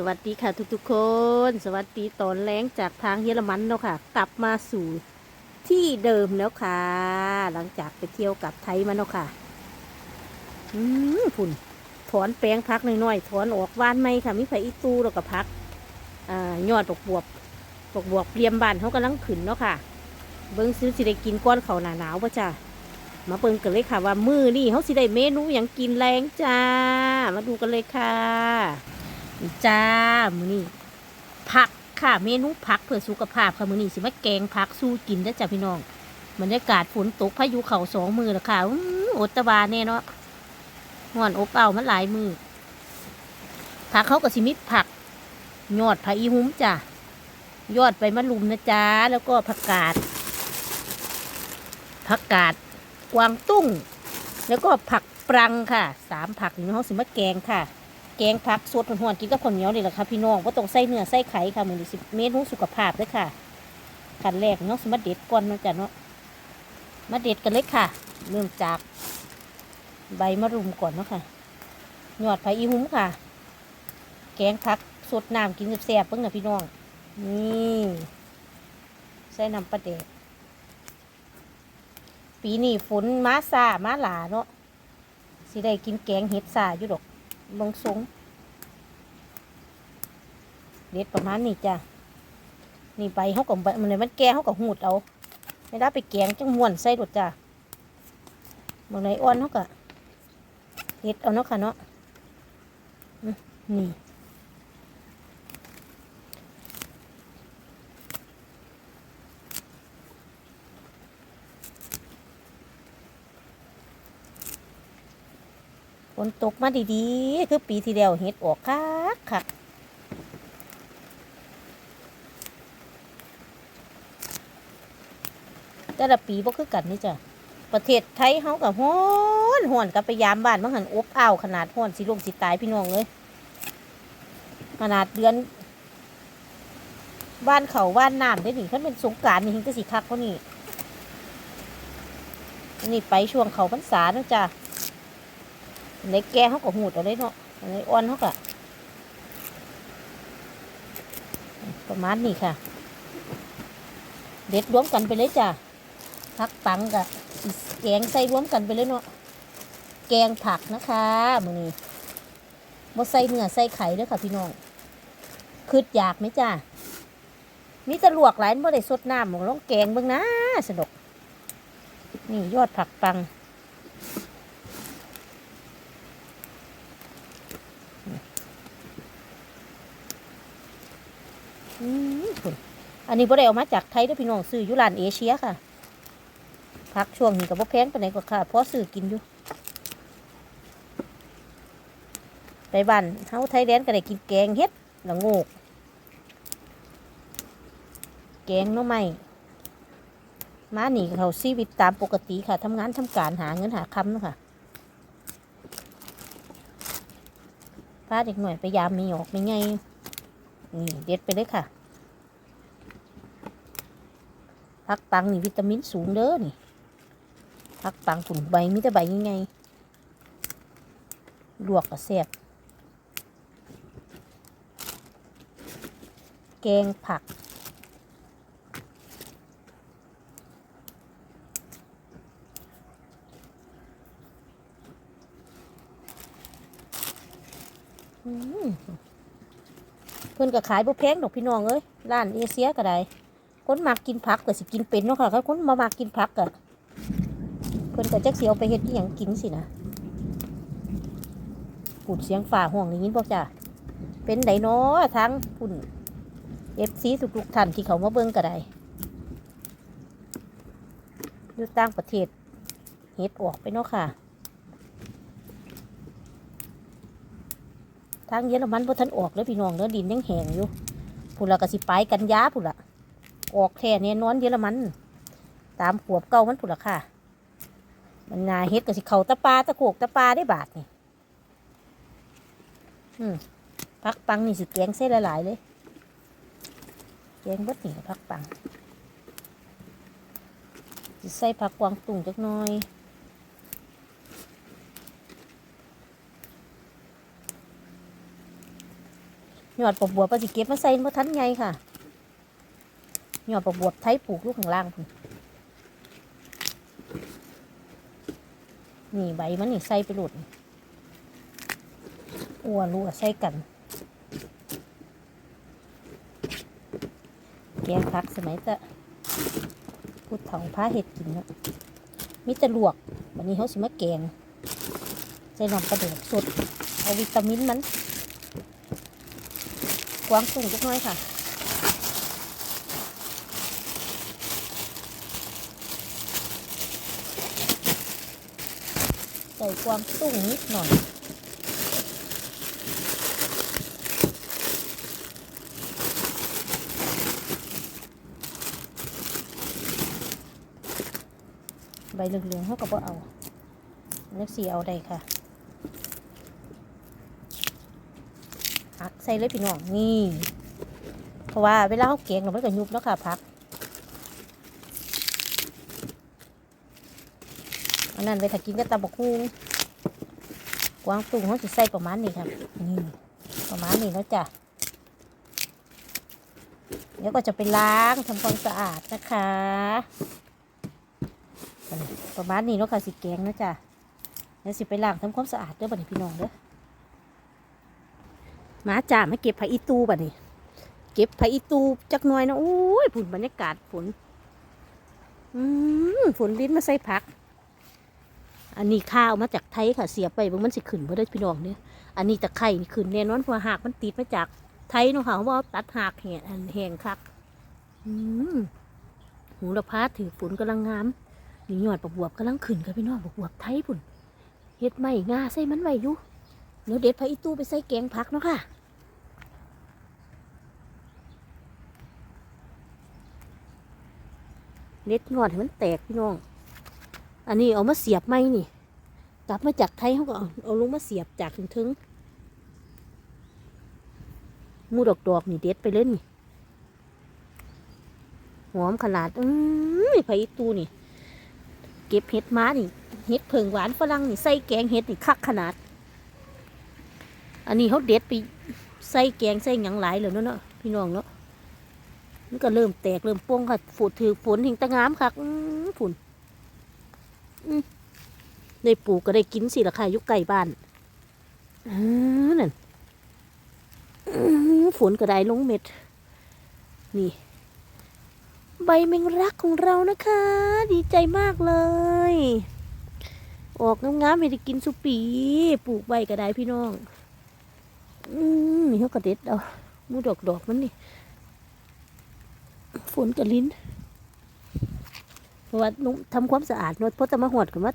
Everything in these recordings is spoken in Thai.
สวัสดีค่ะทุกๆคน สวัสดีตอนแรงจากทางเยอรมันเนาะค่ะ กลับมาสู่ที่เดิมแล้วค่ะ หลังจากไปเที่ยวกับไทยมาเนาะค่ะ อืมพุ่นถอนแปลงพักหน้อยๆถอนออกว่านไม่ค่ะมีไผอีตูแล้วก็พักอ่ายอดดอกบวบบวบวบเตรียมบานเขากำลังขึ้นเนาะค่ะ เบิ้งซื้อสิได้กินก้อนเขาหนาหนาวป่ะจ้ามาเบิ่งกันเลยค่ะว่ามือนี่เขาสิได้เมนูอย่างกินแรงจ้า มาดูกันเลยค่ะ นี่จ้ามือนี่ผักค่ะเมนูผักเพื่อสุขภาพค่ะมือนี่สิมาแกงผักสู้กินได้จ้ะพี่น้องบรรยากาศฝนตกพายุเข่าสองมือล้วค่ะอื้ออดตะบาแน่เนาะห่อนอบเอามาหลายมือผักเขาก็สิมิผัก ยอดผักอีหุ้มจ้ะยอดใบมะลุมนะจ้าแล้วก็ผักกาดผักกาดกวางตุ้ง แล้วก็ผักปรังค่ะสามผักนี่เขาสิมาแกงค่ะ แกงผักสดหวนๆกินกับข้าวเหนียวนี่แหละค่ะพี่น้องว่าต้องใส่เนื้อใส่ไข่ค่ะมือนี้สิเมนูสุขภาพเลยค่ะขั้นแรกเนาะสมาเด็ดก่อนนะจ้ะเนาะมาเด็ดกันเลยค่ะ เริ่มจากใบมะรุมก่อนเนาะค่ะหยอดผักอีหุ้มค่ะ แกงผักสดน้ำกินแซ่บๆเพิ่งนะพี่น้อง นี่ใส่น้ำปลาเด็กปีนี้ฝนมาซามาหลาเนาะสิได้กินแกงเห็ดซาอยู่ดอก ลงสูงเด็ดประมาณนี้จ้ะนี่ใบเขากับใบมันเลยมันแก่เขากับหูดเอาไม่ได้ไปแกงจังม่วนใส่ดดจ้ะบางในอ้อนเขากะเห็ดเอาเนาะค่ะเนาะนี่ ฝนตกมาดีๆ คือปีที่แล้วเห็ดออกคักคักแต่ละปีบ่คือกันนี่จ้ะ ประเทศไทยเฮากับฮ้อนฮ้อนกับไปยามบ้านมันหันอบอ้าวขนาดฮ้อนสิลงสิตายพี่น้องเลย ขนาดเดือนบ้านเขาบ้านน้ำได้หนิคันเป็นสงการนี่หิงก็สิคักเขานี่อันนี่ไปช่วงเขาพรรษาเนาะจ้ะ ในแก่เขาก็หูดเอาเลยเนาะในอ่อนเขาก็ประมาณนี้ค่ะ เด็ดรวมกันไปเลยจ้ะพักปังกับแกงใส่รวมกันไปเลยเนาะแกงผักนะคะมือนี้บ่ใส่เนื้อใส่ไข่ด้อค่ะพี่น้องคืดอยากไหมจ้ะมีตะลวกหลายบ่ได้สดน้ำหมองลองแกงเบิ่งนะสนุกนี่ยอดผักปัง อันนี้บ่ได้เอามาจากไทยเด้อพี่น้องซื้ออยู่ร้านเอเชียค่ะพักช่วงนี้ก็บ่แพงปานก็ค่ะเพราะซื้อกินอยู่ไปบ้านเฮาไทยแดนก็ได้กินแกงเฮ็ดละโงก แกงน่อไม้มานี่ก็เขาชีวิตตามปกติค่ะทำงานทำการหาเงินหาคำนะค่ะพาเด็กหน่อยไปยามมีออกไม่ไง นี่เด็ดไปเลยค่ะพักปังนี่วิตามินสูงเด้อนี่พักปังผุนใบมีแต่ใบยังไงลวกกับแซ่บแกงผัก อืม เพิ่นก็ขายบ่แพงดอกพี่น้องเอ้ยร้านเอเชียก็ได้คนมักกินผักก็สิกินเป็นเนาะค่ะคนคนมามักกินผักก็เพิ่นก็จักสิเอาไปเฮ็ดอีหยังกินสินะพูดเสียงฝ่าห้องได้ยินบ่จ้ะเป็นไดเนาะทั้งพุ่น FC ทุกๆท่านที่เขามาเบิ่งก็ได้อยู่ต่างประเทศเฮ็ดออกไปเนาะค่ะ ทางเยอรมันพทันออกเลยพี่น้องเนื้อดินยังแห้งอยู่พุ่นละก็สิไปกันยาพุ่นละออกแท่เนี่ยนอนเยอรมัน ตามขวบเก่ามันพุ่นละค่ะ มันงาเฮ็ดก็สิเขาตะปาตะโขกตะปาได้บาทนี่อืมพักปังนี่สิแกงเส้นหลายๆเลยแกงบดนี่พักปังสิใส่ผักกวางตุ่งจักหน่อย ยอดปกบวบปสิเก็บมาใส่มาทันไงค่ะยอดปกบวบไทยปลูกลูกข้างล่างพุ่นนี่ใบมันนี่ใส่ไปหลุดอ้วนรู้ใส่กันแกงพักสมัยจะพูดเถาผ้าเห็ดกินเนาะมีแต่ลวกวันนี้เขาสิมาแกงใส่น้ำกระเดือกสดเอาวิตามินมัน กวางตุ้งจักหน้อยค่ะใส่กวางตุ้งนิดหน่อยใบเหลืองๆเขาก็บ่เอาเล็กสีเอาได้ค่ะพัก ใส่เลยพี่น้องนี่ เพราะว่าเวลาเขาเก็งเราไม่ก็ยุบแล้วค่ะพักอันนั้นไปถ้ากินก็ตำบักฮูกวางตุ้งเขาจะใส่ประมาณนี้ครับนี่ประมาณนี้แล้วจ้ะเดี๋ยวก็จะไปล้างทำความสะอาดนะคะ ประมาณนี้เนาะค่ะสิแกงนะจ๊ะเดี๋ยวสิไปล้างทำความสะอาดเด้อบัดนี้พี่น้องเด้อ มาจ้ามาเก็บผักอีตูบัดนี้เก็บผักอีตูจักหน่อยนะโอ้ยผุนบรรยากาศฝนอืมฝนลิ้นมาใส่ผัก อันนี้ข้าวมาจากไทยค่ะเสียไปบางมันสิขึ้นบ่ได้พี่น้องเนี่ยอันนี้ตะไคร่นี่ขึ้นแน่นอนเพราะว่าหากมันติดมาจากไทยเนาะค่ะเขาว่าตัดหากแหงแหงคักอืมหูละพาถือฝนกำลังงามนี่ยอดปักบวบกำลังขึ้นกับพี่น้องปักบวบไทยพุ่นเฮ็ดไม่งาใส่มันไว้อยู่เดี๋ยวเด็ดพระอีตู้ไปใส่แกงผักเนาะค่ะ เด็ดยอดให้มันแตกพี่น้อง อันนี้เอามาเสียบไม่นี่ กลับมาจากไทยเขาก็เอาเอาลงมาเสียบจากถึงถึงมูดอกดอกนี่เด็ดไปเลยนี่หอมขนาด อืมพระอีตู้นี่ เก็บเห็ดม้านี่ เห็ดเผิงหวานฝรั่งนี่ใส่แกงเห็ดนี่คักขนาด อันนี้เขาเด็ดไปใส่แกงใส่หยังหลายเลยเนาะเนาะพี่น้องเนาะ มันก็เริ่มแตกเริ่มโป่งค่ะฝนถือฝนหิงตะงามคักอื้อฝนได้ปลูกก็ได้กินสิละค่ะยุกไก่บ้านอือนั่นฝนก็ได้ลงเม็ด นี่ ใบแมงรักของเรานะคะ ดีใจมากเลย ออกงามๆให้ได้กินสุปี ปลูกใบก็ได้พี่น้อง อืมนี่เขาก็เด็ดเอามูดอกดอกๆมันนี่ ฝนกับลิ้น เพราะว่านุ่มทำความสะอาดนวดเพราะจะมาหดกันว่า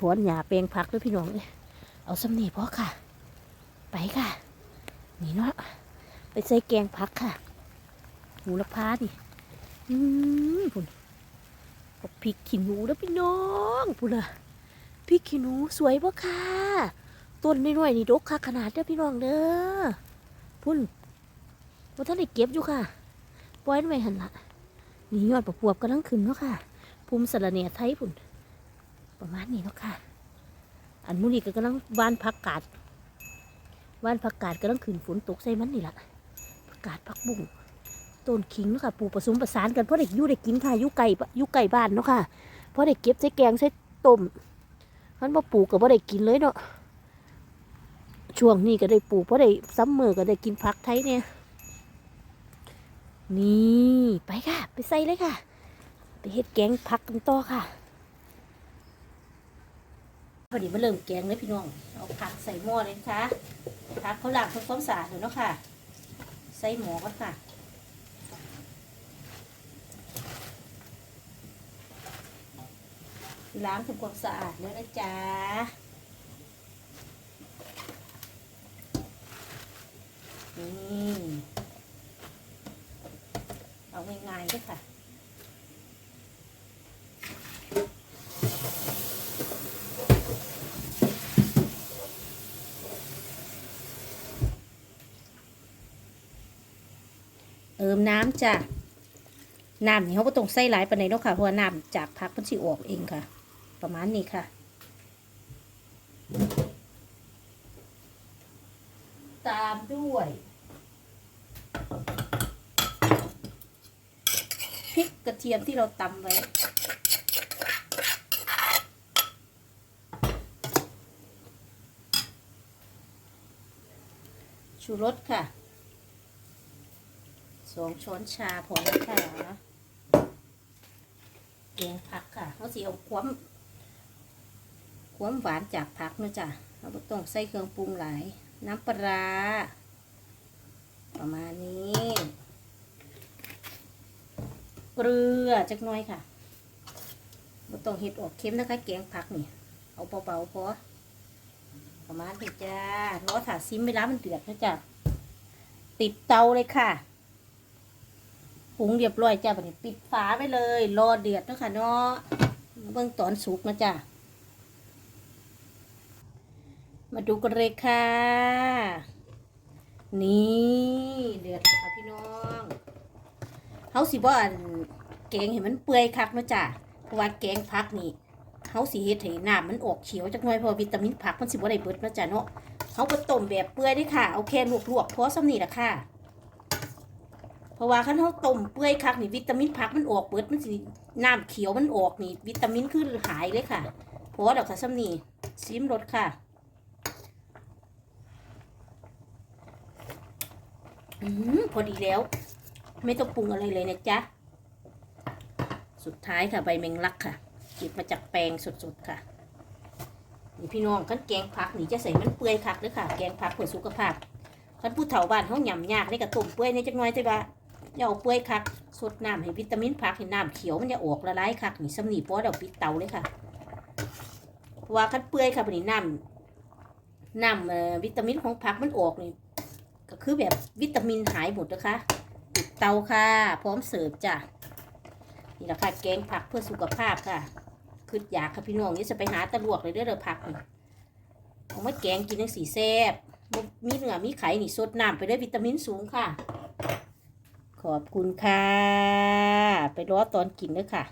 ถอนหญ้าแปลงผักด้วยพี่น้องเอ้ยเอาสำนีพ่อค่ะ ไปค่ะ นี่เนาะไปใส่แกงผักค่ะหมูละพาดิอืมพุ่นบักพริกขี้หนูแล้วพี่น้องพุ่นอะพริกขี้หนูสวยปะค่ะ ต้นน้อยๆนี่ดกค่ะขนาดเด้อพี่น้องเด้อพุ่นว่าท่านได้เก็บอยู่ค่ะ ปล่อยไว้หันละ นี่ยอดประปวบกำลังขึ้นเนาะค่ะภูมิสระเนียไทยพุ่น ประมาณนี้เนาะค่ะ อันมูนี่ก็กำลังวานผักกาดวานผักกาดกำลังขึ้นฝนตกใส่มันนี่ละผักกาดผักบุ้งต้นขิงเนาะค่ะปลูกผสมประสานกันเพราะเด็กยู่ได้กินค่ะยู่ไก่ยู่ไก่บ้านเนาะค่ะเพราะเด็กเก็บใส่แกงใส่ต้มมันมาปลูกก็บ่ได้กินเลยเนาะช่วงนี้ก็ได้ปลูกเพราะได้ซัมเมอร์ก็ได้กินผักไทยเนี่ย นี่ไปค่ะ ไปใส่เลยค่ะ ไปเฮ็ดแกงผักกันต่อค่ะพอดีมาเริ่มแกงเลยพี่น้อง เอาผักใส่หม้อเลยนะคะผักเขาล้างทำความสะอาดแล้วเนาะค่ะ ใส่หม้อก่อนค่ะล้างทำความสะอาดแล้วนะจ๊ะิมน้ำจ้ะน้ำนี่เขาก็ต้องใส่หลายปในนาะค่ะเพราะวน้ำจากพักมันสีออกเองค่ะ ประมาณนี้ค่ะตามด้วยพริกกระเทียมที่เราตำไว้ ชูรสค่ะ สองช้อนชาพอแล้วค่ะแกงผักค่ะเขาสิเอาความความหวานจากผักนะจ้ะเราต้องใส่เครื่องปรุงหลาย น้ำปลาประมาณนี้ เกลือจักหน้อยค่ะบ่ต้องเห็ดออกเค็มนะคะ แกงผักนี่ เอาเบาๆพอประมาณนี้จ้ารอถาซิมเวลามันเดือดนะจ๊ะติดเตาเลยค่ะ ปรุงเรียบร้อยจ้ะบัดนี้ปิดฝาไปเลย รอเดือดเนาะคะเนาะเบื้องตอนสุกนะจ๊ะมาดูกันเลยค่ะ นี่เดือดแล้วค่ะพี่น้องเฮาสิบ่อันแกงเห็นมันเปื่อยคักนะจ้ะเพราะว่าแกงผักนี่เฮาสิเฮ็ดให้น้ำมันออกเขียวจักหน่อยเพราะวิตามินผักมันสิบ่ได้เบิดนะจ้ะเนาะเฮาก็ต้มแบบเปื่อยด้อค่ะ เอาแค่ลวกๆพอสำนี่ละค่ะ ราะว่าคันเฮาต้มเปื่อยคักนี่วิตามินผักมันออกเบิดมันสิน้ำเขียวมันออกนี่ วิตามินคือหายเลยค่ะพอดอกค่ะสำนี่ซิมรสค่ะอืมพอดีแล้ว ไม่ต้องปรุงอะไรเลยนะจ๊ะ สุดท้ายค่ะใบแมงลักค่ะเก็บมาจากแปลงสดๆค่ะนี่พี่น้องขั้นแกงผักนี่จะใส่มันเปื่อยคักเลยค่ะ แกงผักเพื่อสุขภาพขั้นผู้เฒ่าบ้านเขาหย่ำยากในกระตุ่มเปื่อยในจักหน้อยใช่ปะ อย่าเอาเปื่อยคักสดน้ำให้วิตามินผักให้น้ำเขียวมันจะออกละลายคักนี่สำนีเพราะเดี๋ยวปิดเตาเลยค่ะว่าขั้นเปื่อยค่ะบัดนี้น้ำน้ำวิตามินของผักมันออกนี่ก็คือแบบวิตามินหายหมดนะคะปิดเตาค่ะ พร้อมเสิร์ฟจ้ะนี่แหละค่ะแกงผักเพื่อสุขภาพค่ะคืออยากค่ะพี่น้องนี่จะไปหาตะลวกเลยเด้อเด้อผักนี่เอามาแกงกินทั้งสีแซ่บมีเนื้อมีไข่นี่สดน้ำไปด้วยวิตามินสูงค่ะ ขอบคุณค่ะ ไปรอตอนกินเด้อค่ะ